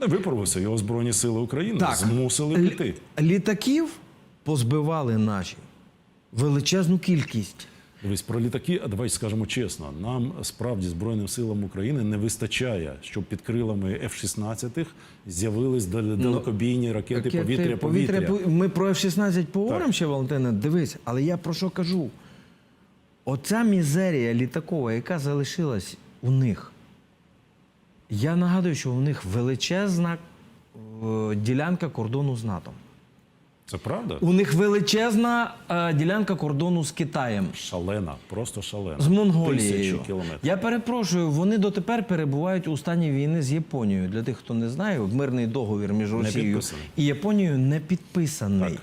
Не виправився, його Збройні Сили України Так. змусили піти. Літаків позбивали наші величезну кількість. Дивись, про літаки, а давай скажемо чесно, нам справді Збройним силам України не вистачає, щоб під крилами F-16 з'явились далекобійні ракети повітря-повітря. пові- Ми про F-16 поговоримо ще, Валентина. Дивись, але я про що кажу? Оця мізерія літакова, яка залишилась у них. Я нагадую, що у них величезна е, ділянка кордону з НАТО. Це правда? У них величезна е, ділянка кордону з Китаєм. Шалена, просто шалена. З Монголією. Тисячі кілометрів. Я перепрошую, вони дотепер перебувають у стані війни з Японією. Для тих, хто не знає, мирний договір між Росією підписаний. і Японією не підписаний. Так.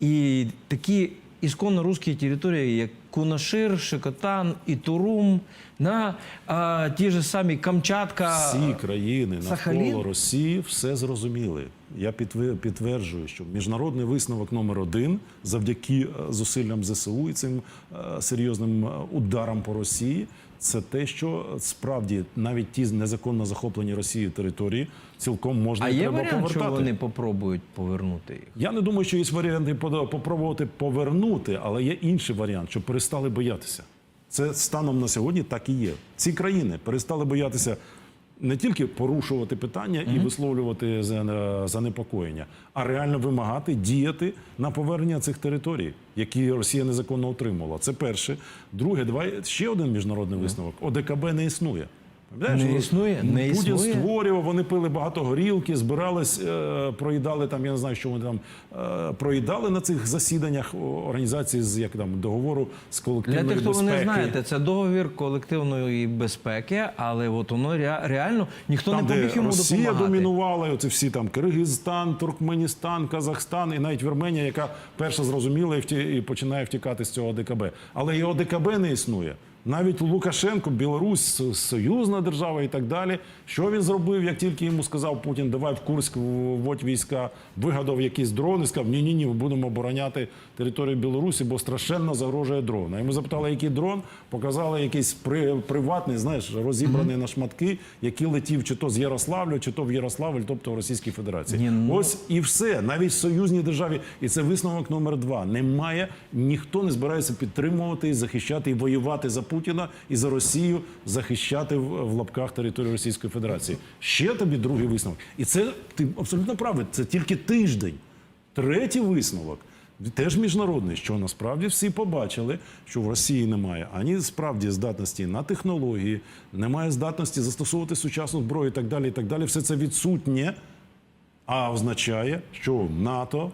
І такі ісконно русські території, як Кунашир, Шикотан і Турум, на а, ті ж самі Камчатка. Всі країни Сахалін? навколо Росії все зрозуміли. Я підтвер- підтверджую, що міжнародний висновок номер один завдяки е, зусиллям ЗСУ і цим е, серйозним е, ударам по Росії. Це те, що справді навіть ті незаконно захоплені Росією території цілком можна А і є треба варіант, повертати. що вони попробують повернути їх? Я не думаю, що є варіанти попробувати повернути, але є інший варіант, щоб перестали боятися. Це станом на сьогодні так і є. Ці країни перестали боятися не тільки порушувати питання і висловлювати за- занепокоєння, а реально вимагати діяти на повернення цих територій, які Росія незаконно отримувала. Це перше. Друге, давай ще один міжнародний висновок. ОДКБ не існує. Пам'ятаєш, Не існує, не Путін існує. створював, вони пили багато горілки, збирались, е, проїдали там, я не знаю, що вони там е, проїдали на цих засіданнях о, організації з як там договору з Для колективної тих, хто ви безпеки. не знаєте, це договір колективної безпеки, але от воно ре- реально ніхто Там, не де поміг йому Росія допомагати. домінувала, і оце всі там Киргизстан, Туркменістан, Казахстан і навіть Вірменія, яка перша зрозуміла і, вті- і починає втікати з цього ОДКБ. Але і ОДКБ не існує. Навіть Лукашенко, Білорусь, союзна держава і так далі. Що він зробив, як тільки йому сказав Путін, давай в Курськ вводь війська, вигадав якісь дрони, сказав, ні, ні, ні, ми будемо обороняти територію Білорусі, бо страшенно загрожує дрон. А йому запитали, який дрон, показали якийсь при, приватний, знаєш, розібраний на шматки, який летів чи то з Ярославля, чи то в Ярославль, тобто в Російській Федерації. Ні, ну- Ось і все. Навіть в союзній державі, і це висновок номер два. Немає, ніхто не збирається підтримувати захищати і воювати за Путіна і за Росію, захищати в, лапках територію Російської Федерації. Ще тобі другий висновок. І це ти абсолютно правий. Це тільки тиждень. Третій висновок. Теж міжнародний, що насправді всі побачили, що в Росії немає ані справді здатності на технології, немає здатності застосовувати сучасну зброю і так далі. І так далі. Все це відсутнє. А означає, що НАТО,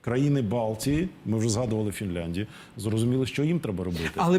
країни Балтії, ми вже згадували Фінляндію, зрозуміли, що їм треба робити. Але